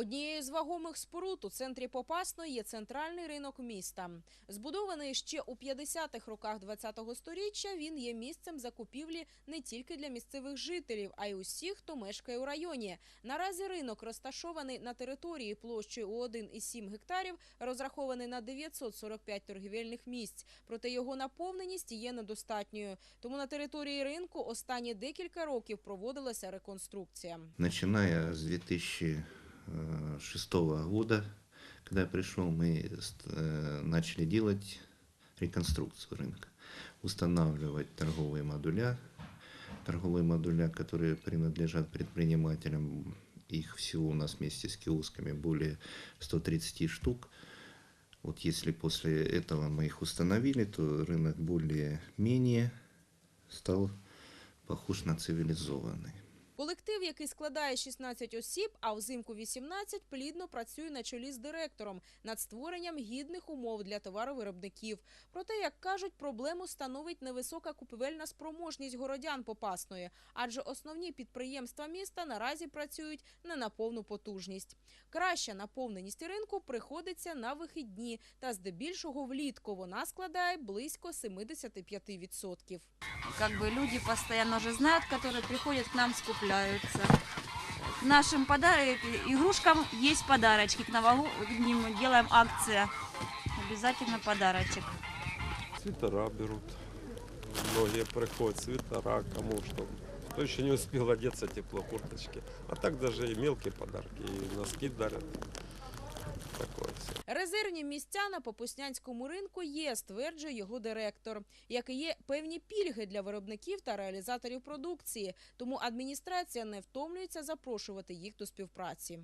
Однією з вагомих споруд у центрі Попасної є центральний ринок міста. Збудований ще у 50-х роках ХХ століття, він є місцем закупівлі не тільки для місцевих жителів, а й усіх, хто мешкає у районі. Наразі ринок розташований на території площею у 1,7 гектарів, розрахований на 945 торгівельних місць. Проте його наповненість є недостатньою. Тому на території ринку останні декілька років проводилася реконструкція. Начиная с 2006 года, когда я пришел, мы э, начали делать реконструкцию рынка, устанавливать торговые модуля, торговые модуля, которые принадлежат предпринимателям, их всего у нас вместе с киосками более 130 штук. Вот если после этого мы их установили, то рынок более-менее стал похож на цивилизованный. Колектив, який складає 16 осіб, а взимку 18, плідно працює на чолі з директором над створенням гідних умов для товаровиробників. Проте, як кажуть, проблему становить невисока купівельна спроможність городян Попасної, адже основні підприємства міста наразі працюють не на повну потужність. Краща наповненість ринку приходиться на вихідні, та здебільшого влітку вона складає близько 75%. как бы люди постоянно уже знают, которые приходят к нам, скупляются. К нашим пода- игрушкам есть подарочки. К новогодним делаем акция. Обязательно подарочек. Свитера берут. Многие приходят, свитера, кому что. Кто еще не успел одеться, тепло, курточки. А так даже и мелкие подарки, и носки дарят. Резервні місця на Попуснянському ринку є, стверджує його директор, як і є певні пільги для виробників та реалізаторів продукції. Тому адміністрація не втомлюється запрошувати їх до співпраці.